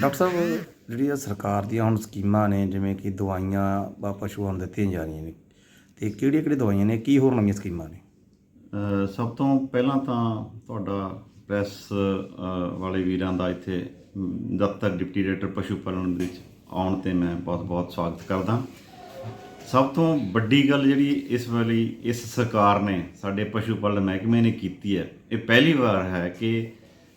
Doctor ਸਾਹਿਬ, ਜਿਹੜੀਆਂ ਸਰਕਾਰ ਦੀਆਂ ਹੁਣ ਸਕੀਮਾਂ ਨੇ, ਜਿਵੇਂ ਕਿ ਦਵਾਈਆਂ ਵਾ ਪਸ਼ੂਆਂ ਨੂੰ ਦਿੱਤੀਆਂ ਜਾ ਰਹੀਆਂ ਨੇ, ਤੇ ਕਿਹੜੀਆਂ ਕਿਹੜੀਆਂ ਦਵਾਈਆਂ ਨੇ, ਕੀ ਹੋਰ ਨਵੀਆਂ ਸਕੀਮਾਂ ਨੇ? ਸਭ ਤੋਂ ਪਹਿਲਾਂ ਤਾਂ ਤੁਹਾਡਾ ਪ੍ਰੈਸ ਵਾਲੇ ਵੀਰਾਂ ਦਾ ਇੱਥੇ ਦਫ਼ਤਰ ਡਿਪਟੀ ਡਾਇਰੈਕਟਰ ਪਸ਼ੂ ਪਾਲਣ ਵਿੱਚ ਆਉਣ ਤੇ ਮੈਂ ਬਹੁਤ-ਬਹੁਤ ਸਵਾਗਤ ਕਰਦਾ। ਸਭ ਤੋਂ ਵੱਡੀ ਗੱਲ ਜਿਹੜੀ ਇਸ ਵੇਲੇ, ਇਸ ਸਰਕਾਰ ਨੇ ਸਾਡੇ ਪਸ਼ੂ ਪਾਲਣ ਮਹਿਕਮੇ ਨੇ ਕੀਤੀ ਹੈ, ਇਹ ਪਹਿਲੀ ਵਾਰ ਹੈ ਕਿ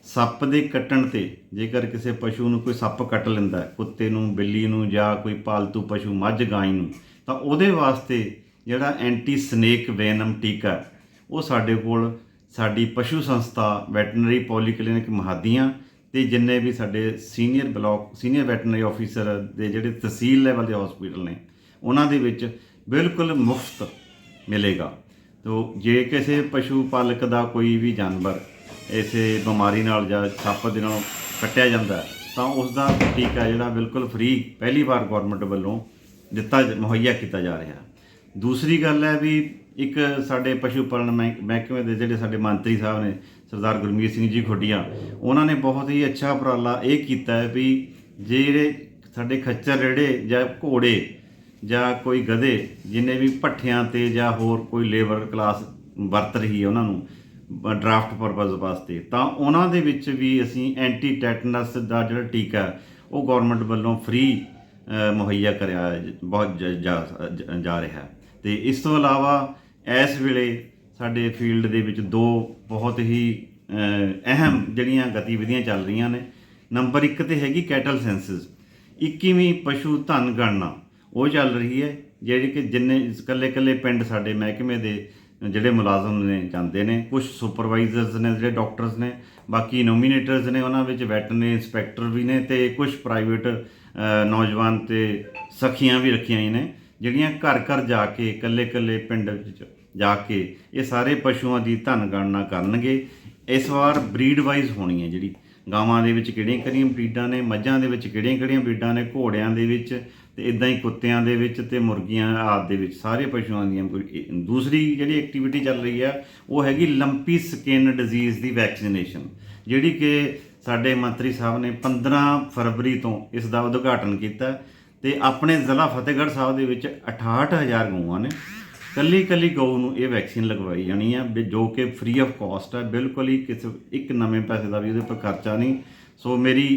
ਸੱਪ ਦੇ ਕੱਟਣ ਤੇ, ਜੇਕਰ ਕਿਸੇ ਪਸ਼ੂ ਨੂੰ ਕੋਈ ਸੱਪ ਕੱਟ ਲੈਂਦਾ ਕੁੱਤੇ ਨੂੰ, ਬਿੱਲੀ ਨੂੰ ਜਾਂ ਕੋਈ ਪਾਲਤੂ ਪਸ਼ੂ ਮੱਝ ਗਾਂ ਨੂੰ, ਤਾਂ ਉਹਦੇ ਵਾਸਤੇ ਜਿਹੜਾ ਐਂਟੀ ਸਨੇਕ ਵੈਨਮ ਟੀਕਾ ਉਹ ਸਾਡੇ ਕੋਲ ਸਾਡੀ ਪਸ਼ੂ ਸੰਸਥਾ ਵੈਟਰਨਰੀ ਪੋਲੀਕਲੀਨਿਕ ਮਹਾਦੀਆਂ ਤੇ ਜਿੰਨੇ ਵੀ ਸਾਡੇ senior block, senior veterinary officer ਦੇ ਜਿਹੜੇ ਤਹਿਸੀਲ ਲੈਵਲ ਦੇ ਹਸਪੀਟਲ ਨੇ, ਉਹਨਾਂ ਦੇ ਵਿੱਚ ਬਿਲਕੁਲ ਮੁਫਤ ਮਿਲੇਗਾ। ਤੋ, ਜੇ ਕਿਸੇ ਪਸ਼ੂ ਪਾਲਕ ਦਾ ਕੋਈ ਵੀ ਜਾਨਵਰ ਇਸੇ ਬਿਮਾਰੀ ਨਾਲ ਜਾਂ ਸੱਪ ਦੇ ਨਾਲ ਕੱਟਿਆ ਜਾਂਦਾ ਤਾਂ ਉਸ ਦਾ ਟੀਕਾ ਜਿਹੜਾ ਬਿਲਕੁਲ ਫ੍ਰੀ ਪਹਿਲੀ ਵਾਰ ਗਵਰਨਮੈਂਟ ਵੱਲੋਂ ਦਿੱਤਾ ਜ- ਮੁਹੱਈਆ ਕੀਤਾ ਜਾ ਰਿਹਾ ਦੂਸਰੀ ਗੱਲ ਹੈ ਵੀ ਇੱਕ ਸਾਡੇ ਪਸ਼ੂ ਪਾਲਣ ਮਹਿ- ਮਹਿਕਮੇ ਦੇ ਜਿਹੜੇ ਸਾਡੇ ਮੰਤਰੀ ਸਾਹਿਬ ਨੇ, ਸਰਦਾਰ ਗੁਰਮੀਤ ਸਿੰਘ ਜੀ ਖੁੱਡੀਆਂ, ਉਹਨਾਂ ਨੇ ਬਹੁਤ ਹੀ ਅੱਛਾ ਉਪਰਾਲਾ ਇਹ ਕੀਤਾ ਹੈ ਵੀ ਜਿਹੜੇ ਸਾਡੇ ਖੱਚਰ ਰੇੜੇ ਜਾਂ ਘੋੜੇ ਜਾਂ ਕੋਈ ਗਧੇ, ਜਿੰਨੇ ਵੀ ਭੱਠਿਆਂ ਤੇ ਜਾਂ ਹੋਰ ਕੋਈ ਲੇਬਰ ਕਲਾਸ ਵਰਤ ਰਹੀ ਹੈ ਉਹਨਾਂ ਨੂੰ ਡਰਾਫਟ ਪਰਪਸ ਵਾਸਤੇ, ਤਾਂ ਉਹਨਾਂ ਦੇ ਵਿੱਚ ਵੀ ਅਸੀਂ ਐਂਟੀ ਟੈਟਨਸ ਦਾ ਜਿਹੜਾ ਟੀਕਾ ਉਹ ਗਵਰਨਮੈਂਟ ਵੱਲੋਂ ਫ੍ਰੀ ਮੁਹੱਈਆ ਕਰਿਆ ਬਹੁਤ ਜਾ ਰਿਹਾ ਹੈ। ਤੇ ਇਸ ਤੋਂ ਇਲਾਵਾ ਇਸ ਵੇਲੇ ਸਾਡੇ ਫੀਲਡ ਦੇ ਵਿੱਚ ਦੋ ਬਹੁਤ ਹੀ ਅਹਿਮ ਜਿਹੜੀਆਂ ਗਤੀਵਿਧੀਆਂ ਚੱਲ ਰਹੀਆਂ ਨੇ। ਨੰਬਰ 1 ਤੇ ਹੈਗੀ ਕੈਟਲ ਸੈਂਸਸ 21ਵੀਂ ਪਸ਼ੂ ਧਨ ਗਣਨਾ, ਉਹ ਚੱਲ ਰਹੀ ਹੈ, ਜਿਹੜੀ ਕਿ ਜਿੰਨੇ ਇਕੱਲੇ ਇਕੱਲੇ ਪਿੰਡ ਸਾਡੇ ਮਹਿਕਮੇ ਦੇ ਜਿਹੜੇ ਮੁਲਾਜ਼ਮ ਨੇ ਜਾਂਦੇ ਨੇ ਕੁਝ ਸੁਪਰਵਾਈਜ਼ਰਸ ਨੇ, ਜਿਹੜੇ ਡਾਕਟਰਸ ਨੇ, ਬਾਕੀ ਨੋਮੀਨੇਟਰਸ ਨੇ, ਉਹਨਾਂ ਵਿੱਚ ਵੈਟਰਨਰੀ ਇੰਸਪੈਕਟਰ ਵੀ ਨੇ ਤੇ ਕੁਝ ਪ੍ਰਾਈਵੇਟ ਨੌਜਵਾਨ ਤੇ ਸਖੀਆਂ ਵੀ ਰੱਖੀਆਂ ਹੀ ਨੇ, ਜਿਹੜੀਆਂ ਘਰ ਘਰ ਜਾ ਕੇ, ਇਕੱਲੇ ਇਕੱਲੇ ਪਿੰਡ ਵਿੱਚ ਜਾ ਕੇ ਇਹ ਸਾਰੇ ਪਸ਼ੂਆਂ ਦੀ ਧਨ ਗਣਨਾ ਕਰਨਗੇ। ਇਸ ਵਾਰ ਬਰੀਡ ਵਾਈਜ਼ ਹੋਣੀ ਹੈ ਜਿਹੜੀ। ਗਾਵਾਂ ਦੇ ਵਿੱਚ ਕਿਹੜੀਆਂ ਕਿਹੜੀਆਂ ਬਰੀਡਾਂ ਨੇ, ਮੱਝਾਂ ਦੇ ਵਿੱਚ ਕਿਹੜੀਆਂ ਕਿਹੜੀਆਂ ਬਰੀਡਾਂ ਨੇ, ਘੋੜਿਆਂ ਦੇ ਵਿੱਚ ਤੇ ਇਦਾਂ ਹੀ ਕੁੱਤਿਆਂ ਦੇ ਵਿੱਚ ਤੇ ਮੁਰਗੀਆਂ ਆਦਿ ਦੇ ਵਿੱਚ, ਸਾਰੇ ਪਸ਼ੂਆਂ ਦੀਆਂ ਕੋਈ ਦੂਸਰੀ ਜਿਹੜੀ ਐਕਟੀਵਿਟੀ ਚੱਲ ਰਹੀ ਆ, ਉਹ ਹੈਗੀ ਲੰਪੀ ਸਕਿਨ ਡਿਜ਼ੀਜ਼ ਦੀ ਵੈਕਸੀਨੇਸ਼ਨ ਜਿਹੜੀ ਕਿ ਸਾਡੇ ਮੰਤਰੀ ਸਾਹਿਬ ਨੇ 15 ਫਰਵਰੀ ਤੋਂ ਇਸ ਦਾ ਉਦਘਾਟਨ ਕੀਤਾ ਤੇ ਆਪਣੇ ਜ਼ਿਲ੍ਹਾ ਫਤਿਹਗੜ੍ਹ ਸਾਹਿਬ ਦੇ ਵਿੱਚ 68000 ਗਊਆਂ ਨੇ ਕੱਲੀ ਕੱਲੀ ਗਊ ਨੂੰ ਇਹ ਵੈਕਸੀਨ ਲਗਵਾਈ ਜਾਣੀ ਆ, ਵੀ ਜੋ ਕਿ ਫ੍ਰੀ ਆਫ ਕਾਸਟ ਹੈ ਬਿਲਕੁਲ ਹੀ ਕਿਸੇ ਇੱਕ ਨਵੇਂ ਪੈਸੇ ਦਾ ਵੀ ਉਹਦੇ ਉੱਪਰ ਖਰਚਾ ਨਹੀਂ। ਸੋ ਮੇਰੀ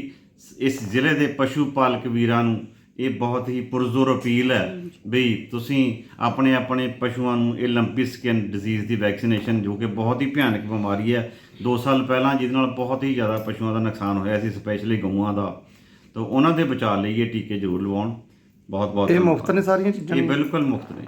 ਇਸ ਜ਼ਿਲ੍ਹੇ ਦੇ ਪਸ਼ੂ ਪਾਲਕ ਵੀਰਾਂ ਨੂੰ ਇਹ ਬਹੁਤ ਹੀ ਪੁਰਜ਼ੋਰ ਅਪੀਲ ਹੈ ਵੀ ਤੁਸੀਂ ਆਪਣੇ ਆਪਣੇ ਪਸ਼ੂਆਂ ਨੂੰ ਇਹ ਲੰਪੀ ਸਕਿਨ ਡਿਜ਼ੀਜ਼ ਦੀ ਵੈਕਸੀਨੇਸ਼ਨ ਜੋ ਕਿ ਬਹੁਤ ਹੀ ਭਿਆਨਕ ਬਿਮਾਰੀ ਹੈ 2 ਸਾਲ ਪਹਿਲਾਂ ਜਿਹਦੇ ਨਾਲ ਬਹੁਤ ਹੀ ਜ਼ਿਆਦਾ ਪਸ਼ੂਆਂ ਦਾ ਨੁਕਸਾਨ ਹੋਇਆ ਸੀ ਸਪੈਸ਼ਲੀ ਗਊਆਂ ਦਾ। ਤਾਂ ਉਹਨਾਂ ਦੇ ਬਚਾਅ ਲਈ ਇਹ ਟੀਕੇ ਜ਼ਰੂਰ ਲਵਾਉਣ। ਬਹੁਤ ਬਹੁਤ ਇਹ। ਮੁਫਤ ਨੇ ਸਾਰੀਆਂ ਚੀਜ਼ਾਂ? ਇਹ ਬਿਲਕੁਲ ਮੁਫਤ ਨੇ।